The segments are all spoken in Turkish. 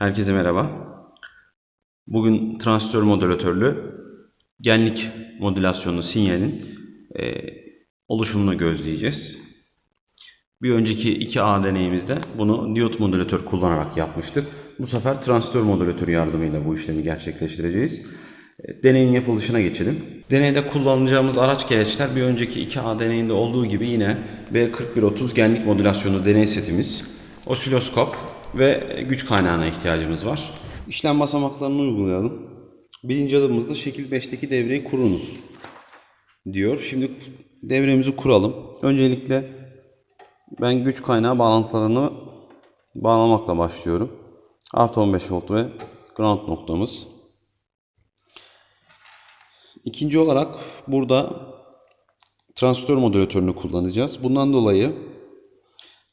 Herkese merhaba. Bugün transistör modülatörlü genlik modülasyonlu sinyalin e, oluşumunu gözleyeceğiz. Bir önceki 2A deneyimizde bunu diyot modülatör kullanarak yapmıştık. Bu sefer transistör modülatörü yardımıyla bu işlemi gerçekleştireceğiz. E, Deneyin yapılışına geçelim. Deneyde kullanacağımız araç gereçler bir önceki 2A deneyinde olduğu gibi yine B4130 genlik modülasyonu deney setimiz, osiloskop ve güç kaynağına ihtiyacımız var. İşlem basamaklarını uygulayalım. Birinci adımımızda şekil 5'teki devreyi kurunuz diyor. Şimdi devremizi kuralım. Öncelikle ben güç kaynağı bağlantılarını bağlamakla başlıyorum. Artı 15 volt ve ground noktamız. İkinci olarak burada transistör modülatörünü kullanacağız. Bundan dolayı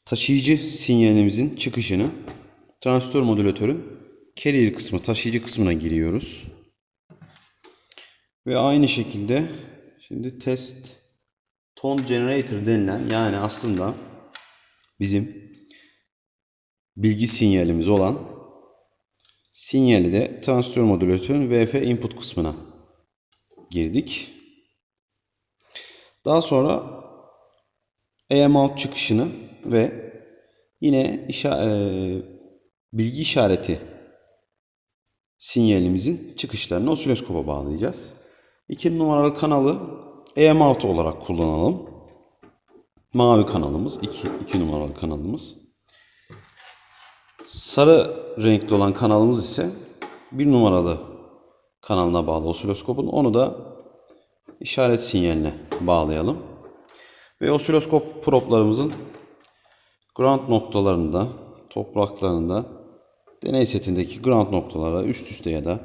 taşıyıcı sinyalimizin çıkışını transistör modülatörün carrier kısmı, taşıyıcı kısmına giriyoruz. Ve aynı şekilde şimdi test tone generator denilen yani aslında bizim bilgi sinyalimiz olan sinyali de transistör modülatörün VF input kısmına girdik. Daha sonra AM out çıkışını ve yine işa e, bilgi işareti sinyalimizin çıkışlarını osiloskopa bağlayacağız. 2 numaralı kanalı AM out olarak kullanalım. Mavi kanalımız 2 2 numaralı kanalımız. Sarı renkli olan kanalımız ise 1 numaralı kanalına bağlı osiloskopun. Onu da işaret sinyaline bağlayalım. Ve osiloskop proplarımızın ground noktalarında, topraklarında, deney setindeki ground noktalara üst üste ya da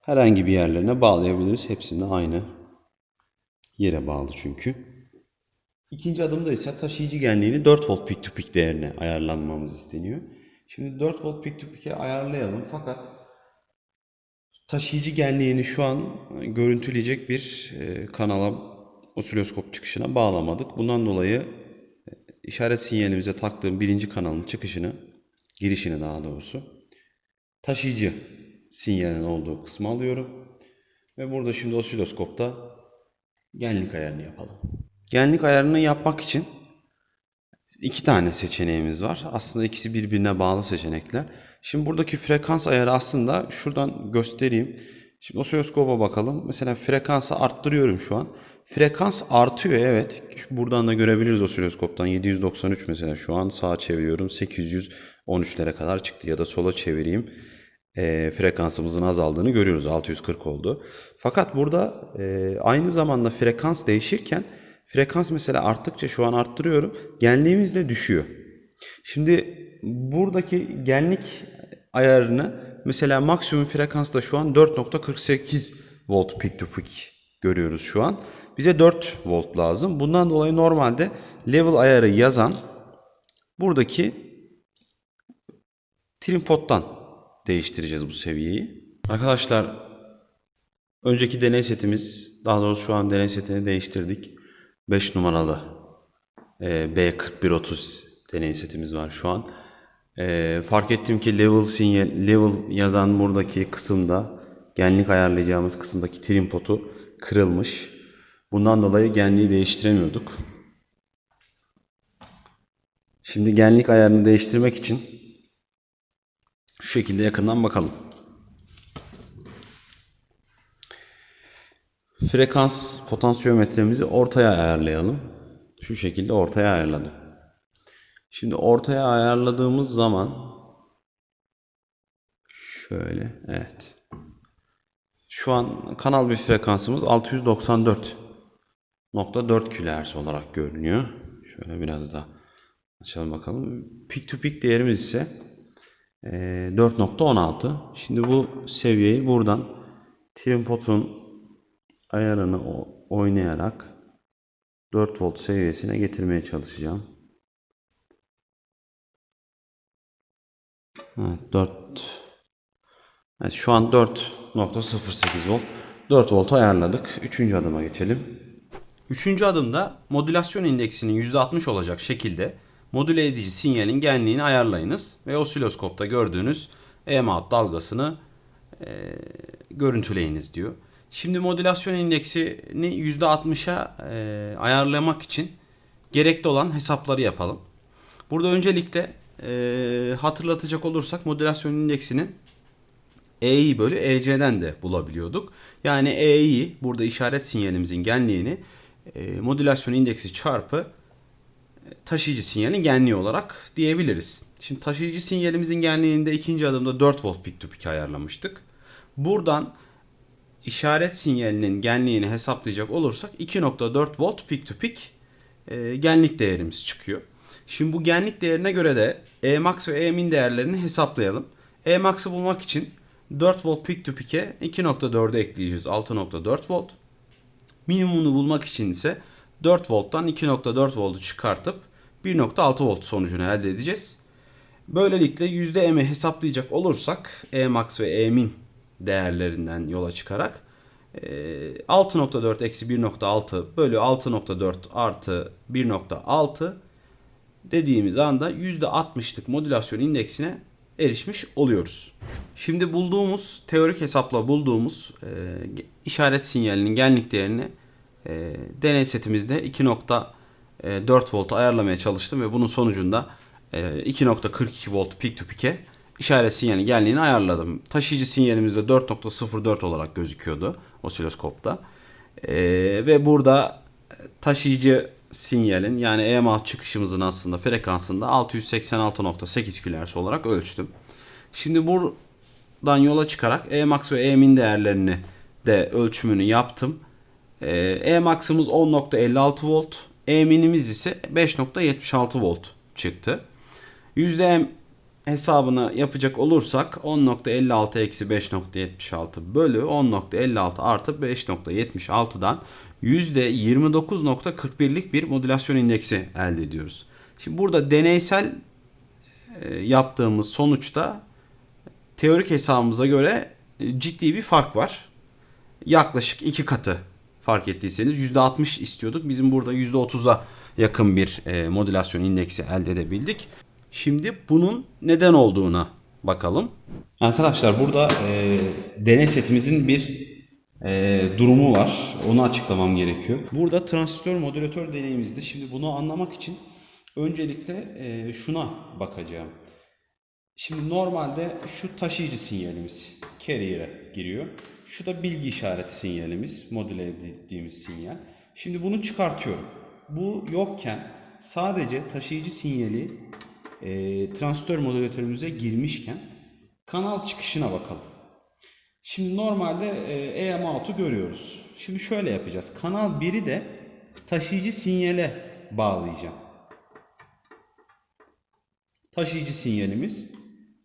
herhangi bir yerlerine bağlayabiliriz. Hepsinde aynı yere bağlı çünkü. İkinci adımda ise taşıyıcı genliğini 4 volt peak to peak değerine ayarlanmamız isteniyor. Şimdi 4 volt peak to peak'e ayarlayalım fakat taşıyıcı genliğini şu an görüntüleyecek bir e, kanala osiloskop çıkışına bağlamadık. Bundan dolayı e, işaret sinyalimize taktığım birinci kanalın çıkışını, girişini daha doğrusu taşıyıcı sinyalin olduğu kısmı alıyorum. Ve burada şimdi osiloskopta genlik ayarını yapalım. Genlik ayarını yapmak için iki tane seçeneğimiz var. Aslında ikisi birbirine bağlı seçenekler. Şimdi buradaki frekans ayarı aslında şuradan göstereyim. Şimdi osiloskopa bakalım. Mesela frekansı arttırıyorum şu an. Frekans artıyor evet. Buradan da görebiliriz osiloskoptan. 793 mesela şu an sağa çeviriyorum. 813'lere kadar çıktı ya da sola çevireyim. E, frekansımızın azaldığını görüyoruz. 640 oldu. Fakat burada e, aynı zamanda frekans değişirken frekans mesela arttıkça şu an arttırıyorum. Genliğimiz de düşüyor. Şimdi buradaki genlik ayarını mesela maksimum frekansta şu an 4.48 volt peak to peak görüyoruz şu an. Bize 4 volt lazım. Bundan dolayı normalde level ayarı yazan buradaki trim pottan değiştireceğiz bu seviyeyi. Arkadaşlar önceki deney setimiz daha doğrusu şu an deney setini değiştirdik. 5 numaralı e, B4130 deney setimiz var şu an. E, fark ettim ki level sinyal level yazan buradaki kısımda genlik ayarlayacağımız kısımdaki trim potu kırılmış. Bundan dolayı genliği değiştiremiyorduk. Şimdi genlik ayarını değiştirmek için şu şekilde yakından bakalım. Frekans potansiyometremizi ortaya ayarlayalım. Şu şekilde ortaya ayarladım. Şimdi ortaya ayarladığımız zaman şöyle evet. Şu an kanal bir frekansımız 694.4 kHz olarak görünüyor. Şöyle biraz daha açalım bakalım. Peak to peak değerimiz ise 4.16. Şimdi bu seviyeyi buradan trim potun ayarını oynayarak 4 volt seviyesine getirmeye çalışacağım. Evet 4 Evet şu an 4.08 volt. 4 volt ayarladık. Üçüncü adıma geçelim. Üçüncü adımda modülasyon indeksinin %60 olacak şekilde modüle edici sinyalin genliğini ayarlayınız ve osiloskopta gördüğünüz E-mount dalgasını e, görüntüleyiniz diyor. Şimdi modülasyon indeksini %60'a e, ayarlamak için gerekli olan hesapları yapalım. Burada öncelikle e, hatırlatacak olursak modülasyon indeksinin E'yi bölü EC'den de bulabiliyorduk. Yani E'yi burada işaret sinyalimizin genliğini e, modülasyon indeksi çarpı taşıyıcı sinyalin genliği olarak diyebiliriz. Şimdi taşıyıcı sinyalimizin genliğinde ikinci adımda 4 volt peak to peak ayarlamıştık. Buradan işaret sinyalinin genliğini hesaplayacak olursak 2.4 volt peak to e, genlik değerimiz çıkıyor. Şimdi bu genlik değerine göre de Emax ve Emin değerlerini hesaplayalım. Emax'ı bulmak için 4 volt peak to peak'e 2.4'e ekleyeceğiz 6.4 volt. Minimumunu bulmak için ise 4 volttan 2.4 voltu çıkartıp 1.6 volt sonucunu elde edeceğiz. Böylelikle %M'i hesaplayacak olursak Emax ve Emin değerlerinden yola çıkarak 6.4 eksi 1.6 bölü 6.4 artı 1.6 dediğimiz anda %60'lık modülasyon indeksine erişmiş oluyoruz. Şimdi bulduğumuz teorik hesapla bulduğumuz e, işaret sinyalinin genlik değerini e, deney setimizde 2.4 volt ayarlamaya çalıştım ve bunun sonucunda e, 2.42 volt peak to peak'e işaret sinyali genliğini ayarladım. Taşıyıcı sinyalimiz de 4.04 olarak gözüküyordu osiloskopta. E, ve burada taşıyıcı sinyalin yani EMA çıkışımızın aslında frekansında 686.8 kHz olarak ölçtüm. Şimdi buradan yola çıkarak Emax ve Emin değerlerini de ölçümünü yaptım. Emax'ımız 10.56 volt, Emin'imiz ise 5.76 volt çıktı. %M hesabını yapacak olursak 10.56 eksi 5.76 bölü 10.56 artı 5.76'dan %29.41'lik bir modülasyon indeksi elde ediyoruz. Şimdi burada deneysel yaptığımız sonuçta teorik hesabımıza göre ciddi bir fark var. Yaklaşık iki katı fark ettiyseniz %60 istiyorduk. Bizim burada %30'a yakın bir modülasyon indeksi elde edebildik. Şimdi bunun neden olduğuna bakalım. Arkadaşlar burada e, deney setimizin bir e, durumu var. Onu açıklamam gerekiyor. Burada transistör modülatör deneyimizde şimdi bunu anlamak için öncelikle e, şuna bakacağım. Şimdi normalde şu taşıyıcı sinyalimiz carrier'e giriyor. Şu da bilgi işareti sinyalimiz, modüle ettiğimiz sinyal. Şimdi bunu çıkartıyorum. Bu yokken sadece taşıyıcı sinyali e, transistör modülatörümüze girmişken kanal çıkışına bakalım. Şimdi normalde e, EM out'u görüyoruz. Şimdi şöyle yapacağız. Kanal 1'i de taşıyıcı sinyale bağlayacağım. Taşıyıcı sinyalimiz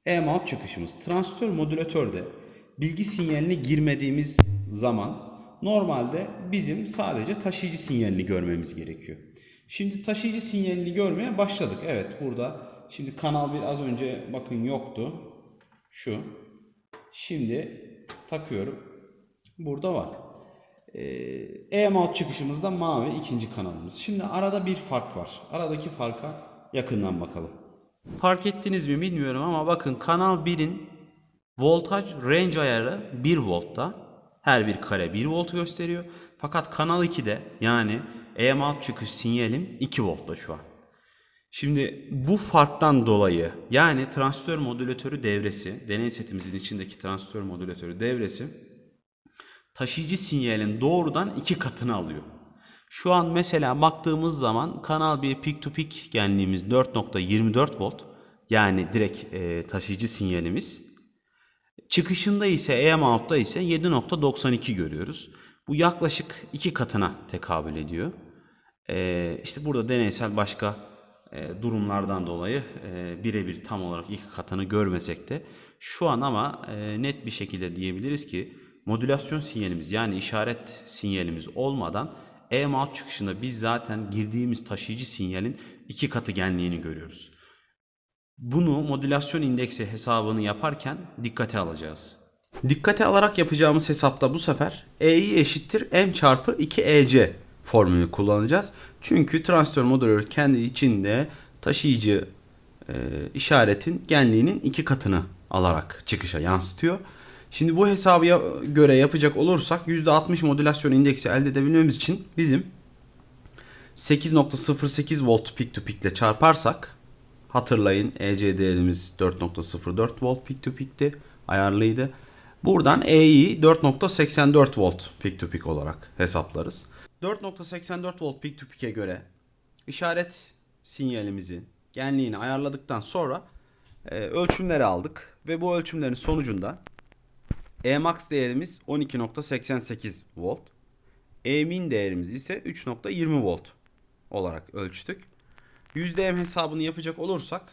EM out çıkışımız. Transistör modülatörde bilgi sinyalini girmediğimiz zaman normalde bizim sadece taşıyıcı sinyalini görmemiz gerekiyor. Şimdi taşıyıcı sinyalini görmeye başladık. Evet burada şimdi kanal 1 az önce bakın yoktu. Şu. Şimdi takıyorum. Burada var. E-mount çıkışımızda mavi ikinci kanalımız. Şimdi arada bir fark var. Aradaki farka yakından bakalım. Fark ettiniz mi bilmiyorum ama bakın kanal 1'in voltaj range ayarı 1 voltta. Her bir kare 1 volt gösteriyor. Fakat kanal 2'de yani EM çıkış sinyalim 2 voltta şu an. Şimdi bu farktan dolayı yani transistör modülatörü devresi, deney setimizin içindeki transistör modülatörü devresi taşıyıcı sinyalin doğrudan iki katını alıyor. Şu an mesela baktığımız zaman kanal 1 peak to peak genliğimiz 4.24 volt yani direkt e, taşıyıcı sinyalimiz. Çıkışında ise EM out'ta ise 7.92 görüyoruz. Bu yaklaşık iki katına tekabül ediyor. E, işte burada deneysel başka durumlardan dolayı e, birebir tam olarak iki katını görmesek de şu an ama e, net bir şekilde diyebiliriz ki modülasyon sinyalimiz yani işaret sinyalimiz olmadan EM çıkışında biz zaten girdiğimiz taşıyıcı sinyalin iki katı genliğini görüyoruz. Bunu modülasyon indeksi hesabını yaparken dikkate alacağız. Dikkate alarak yapacağımız hesapta bu sefer E'yi eşittir M çarpı 2EC formülü kullanacağız. Çünkü transistör modülü kendi içinde taşıyıcı e, işaretin genliğinin iki katını alarak çıkışa yansıtıyor. Şimdi bu hesabı ya- göre yapacak olursak %60 modülasyon indeksi elde edebilmemiz için bizim 8.08 volt peak to peak ile çarparsak hatırlayın EC değerimiz 4.04 volt peak to peak'ti. Ayarlıydı. Buradan E'yi 4.84 volt peak to peak olarak hesaplarız. 4.84 volt peak to peak'e göre işaret sinyalimizin genliğini ayarladıktan sonra e, ölçümleri aldık ve bu ölçümlerin sonucunda Emax değerimiz 12.88 volt. Emin değerimiz ise 3.20 volt olarak ölçtük. %M hesabını yapacak olursak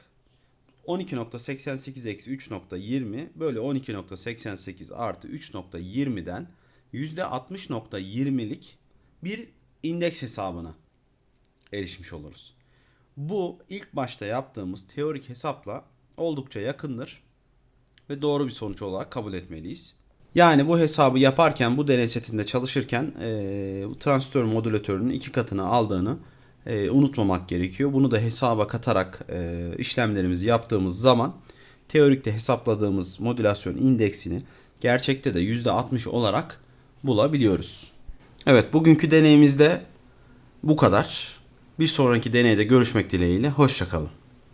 12.88 eksi 3.20 bölü 12.88 artı 3.20'den %60.20'lik bir indeks hesabına erişmiş oluruz. Bu ilk başta yaptığımız teorik hesapla oldukça yakındır ve doğru bir sonuç olarak kabul etmeliyiz. Yani bu hesabı yaparken bu deney setinde çalışırken bu transistör modülatörünün iki katını aldığını eee, unutmamak gerekiyor. Bunu da hesaba katarak eee, işlemlerimizi yaptığımız zaman teorikte hesapladığımız modülasyon indeksini gerçekte de %60 olarak bulabiliyoruz. Evet bugünkü deneyimizde bu kadar. Bir sonraki deneyde görüşmek dileğiyle. Hoşçakalın.